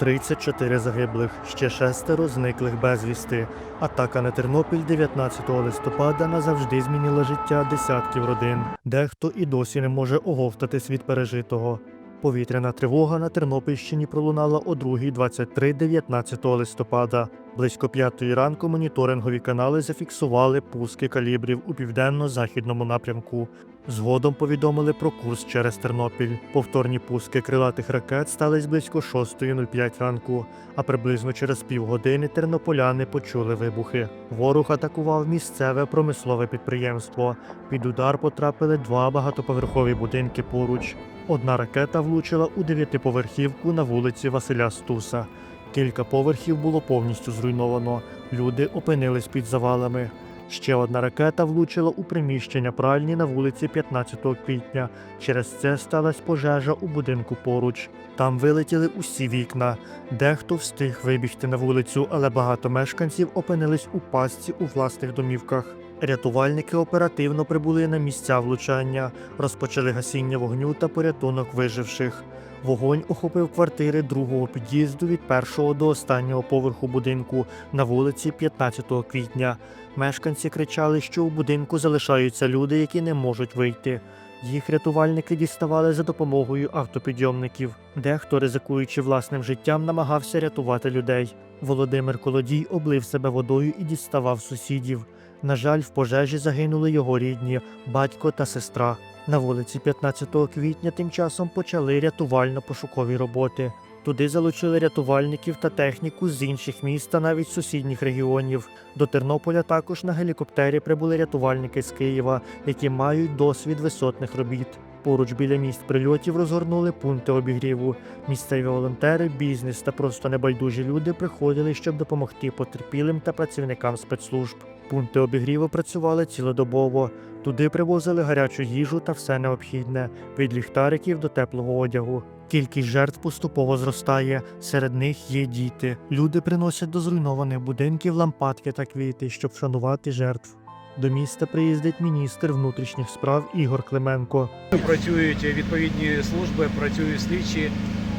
34 загиблих, ще шестеро зниклих безвісти. Атака на Тернопіль 19 листопада назавжди змінила життя десятків родин. Дехто і досі не може оговтатись від пережитого. Повітряна тривога на Тернопільщині пролунала о 2.23 19 листопада. Близько п'ятої ранку моніторингові канали зафіксували пуски калібрів у південно-західному напрямку. Згодом повідомили про курс через Тернопіль. Повторні пуски крилатих ракет стались близько 6.05 ранку, а приблизно через півгодини тернополяни почули вибухи. Ворог атакував місцеве промислове підприємство. Під удар потрапили два багатоповерхові будинки поруч. Одна ракета влучила у дев'ятиповерхівку на вулиці Василя Стуса. Кілька поверхів було повністю зруйновано. Люди опинились під завалами. Ще одна ракета влучила у приміщення пральні на вулиці 15 квітня. Через це сталася пожежа у будинку поруч. Там вилетіли усі вікна. Дехто встиг вибігти на вулицю, але багато мешканців опинились у пастці у власних домівках. Рятувальники оперативно прибули на місця влучання, розпочали гасіння вогню та порятунок виживших. Вогонь охопив квартири другого під'їзду від першого до останнього поверху будинку на вулиці 15 квітня. Мешканці кричали, що у будинку залишаються люди, які не можуть вийти. Їх рятувальники діставали за допомогою автопідйомників. Дехто, ризикуючи власним життям, намагався рятувати людей. Володимир Колодій облив себе водою і діставав сусідів. На жаль, в пожежі загинули його рідні, батько та сестра. На вулиці 15 квітня тим часом почали рятувально-пошукові роботи. Туди залучили рятувальників та техніку з інших міст та навіть сусідніх регіонів. До Тернополя також на гелікоптері прибули рятувальники з Києва, які мають досвід висотних робіт. Поруч біля місць прильотів розгорнули пункти обігріву. Місцеві волонтери, бізнес та просто небайдужі люди приходили, щоб допомогти потерпілим та працівникам спецслужб. Пункти обігріву працювали цілодобово. Туди привозили гарячу їжу та все необхідне від ліхтариків до теплого одягу. Кількість жертв поступово зростає. Серед них є діти. Люди приносять до зруйнованих будинків лампадки та квіти, щоб вшанувати жертв. До міста приїздить міністр внутрішніх справ Ігор Клименко. Працюють відповідні служби, працюють слідчі,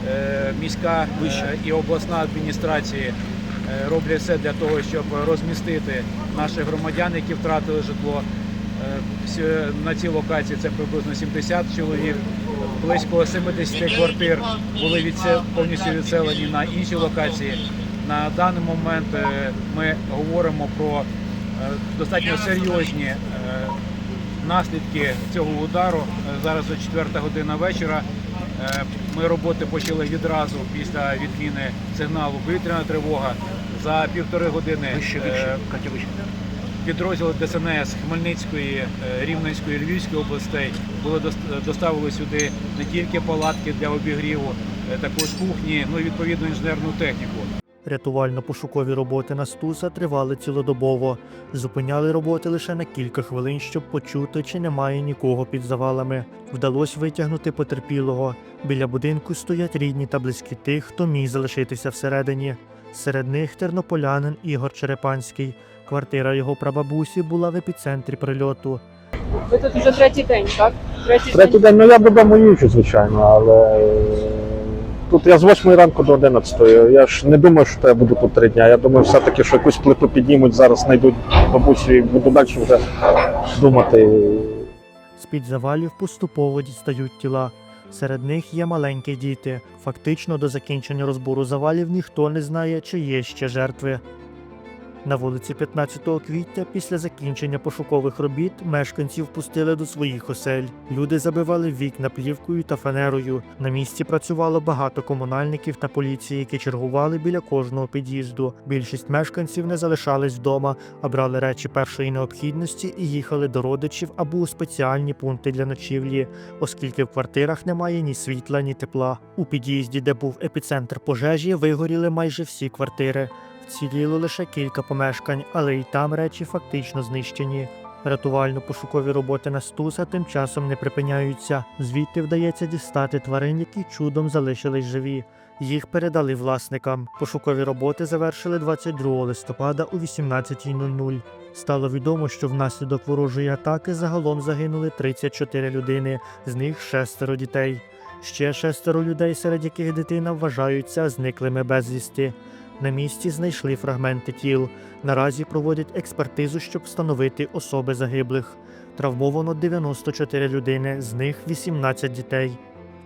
е, міська е, і обласна адміністрації е, роблять все для того, щоб розмістити наших громадян, які втратили житло. Е, На цій локації це приблизно 70 чоловік. Близько 70 квартир були відсе- повністю відселені на інші локації. На даний момент е, ми говоримо про е, достатньо серйозні е, наслідки цього удару. Е, Зараз о 4 година вечора. Е, Ми роботи почали відразу після відміни сигналу повітряна тривога. За півтори години е, підрозділи ДСНС Хмельницької, е, Рівненської, Львівської областей були доставили сюди не тільки палатки для обігріву, також кухні, ну і відповідно інженерну техніку. Рятувально-пошукові роботи на Стуса тривали цілодобово. Зупиняли роботи лише на кілька хвилин, щоб почути, чи немає нікого під завалами. Вдалося витягнути потерпілого. Біля будинку стоять рідні та близькі тих, хто міг залишитися всередині. Серед них тернополянин Ігор Черепанський. Квартира його прабабусі була в епіцентрі прильоту. Ви тут вже третій день, так? Третій, Третій день, ну я додому їжджу, звичайно, але тут я з 8 ранку до 11. Я ж не думаю, що я буду тут три дня. Я думаю, все-таки, що якусь плиту піднімуть, зараз знайдуть бабусю і буду далі вже думати. З-під завалів поступово дістають тіла. Серед них є маленькі діти. Фактично до закінчення розбору завалів ніхто не знає, чи є ще жертви. На вулиці 15 квітня після закінчення пошукових робіт мешканців пустили до своїх осель. Люди забивали вікна плівкою та фанерою. На місці працювало багато комунальників та поліції, які чергували біля кожного під'їзду. Більшість мешканців не залишались вдома, а брали речі першої необхідності і їхали до родичів або у спеціальні пункти для ночівлі, оскільки в квартирах немає ні світла, ні тепла. У під'їзді, де був епіцентр пожежі, вигоріли майже всі квартири. Вціліло лише кілька помешкань, але й там речі фактично знищені. Рятувально-пошукові роботи на Стуса тим часом не припиняються. Звідти вдається дістати тварин, які чудом залишились живі. Їх передали власникам. Пошукові роботи завершили 22 листопада о 18.00. Стало відомо, що внаслідок ворожої атаки загалом загинули 34 людини, з них шестеро дітей. Ще шестеро людей, серед яких дитина вважаються зниклими безвісти. На місці знайшли фрагменти тіл. Наразі проводять експертизу, щоб встановити особи загиблих. Травмовано 94 людини, з них 18 дітей.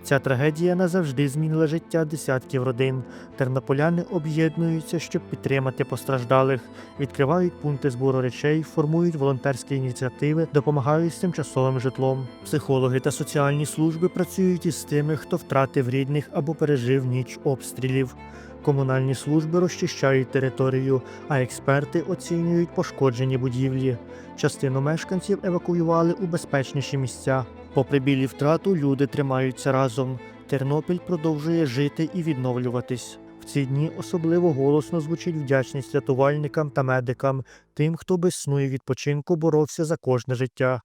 Ця трагедія назавжди змінила життя десятків родин. Тернополяни об'єднуються, щоб підтримати постраждалих, відкривають пункти збору речей, формують волонтерські ініціативи, допомагають з тимчасовим житлом. Психологи та соціальні служби працюють із тими, хто втратив рідних або пережив ніч обстрілів. Комунальні служби розчищають територію, а експерти оцінюють пошкоджені будівлі. Частину мешканців евакуювали у безпечніші місця. Попри білі втрату, люди тримаються разом. Тернопіль продовжує жити і відновлюватись. В ці дні особливо голосно звучить вдячність рятувальникам та медикам, тим, хто без сну і відпочинку боровся за кожне життя.